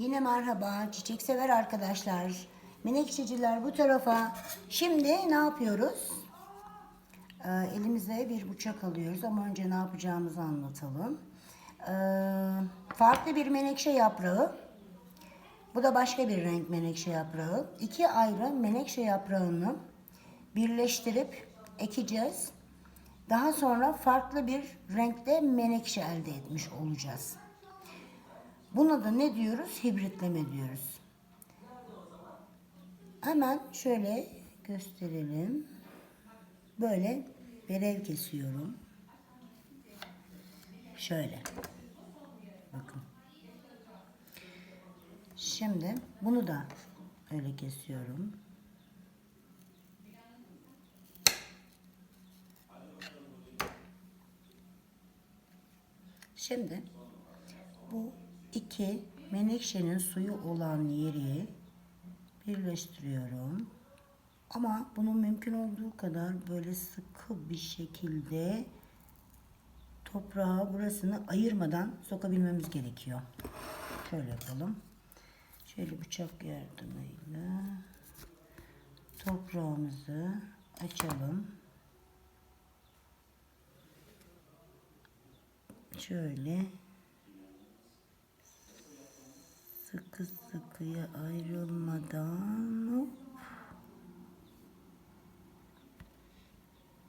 Yine merhaba çiçek sever arkadaşlar. Menekşeciler bu tarafa. Şimdi ne yapıyoruz? Ee, elimize bir bıçak alıyoruz ama önce ne yapacağımızı anlatalım. Ee, farklı bir menekşe yaprağı. Bu da başka bir renk menekşe yaprağı. İki ayrı menekşe yaprağını birleştirip ekeceğiz. Daha sonra farklı bir renkte menekşe elde etmiş olacağız. Buna da ne diyoruz? Hibritleme diyoruz. Hemen şöyle gösterelim. Böyle verev kesiyorum. Şöyle. Bakın. Şimdi bunu da öyle kesiyorum. Şimdi bu iki menekşenin suyu olan yeri birleştiriyorum. Ama bunu mümkün olduğu kadar böyle sıkı bir şekilde toprağa burasını ayırmadan sokabilmemiz gerekiyor. Şöyle yapalım. Şöyle bıçak yardımıyla toprağımızı açalım. Şöyle sıkı sıkıya ayrılmadan hop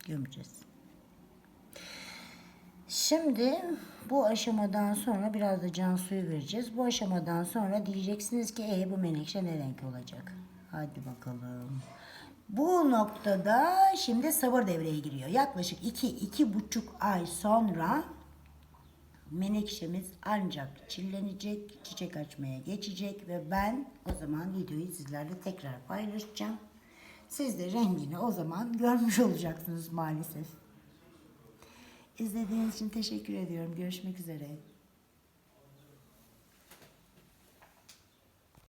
gömeceğiz. Şimdi bu aşamadan sonra biraz da can suyu vereceğiz. Bu aşamadan sonra diyeceksiniz ki e bu menekşe ne renk olacak? Hadi bakalım. Bu noktada şimdi sabır devreye giriyor. Yaklaşık 2 iki, buçuk ay sonra menekşemiz ancak çillenecek, çiçek açmaya geçecek ve ben o zaman videoyu sizlerle tekrar paylaşacağım. Siz de rengini o zaman görmüş olacaksınız maalesef. İzlediğiniz için teşekkür ediyorum. Görüşmek üzere.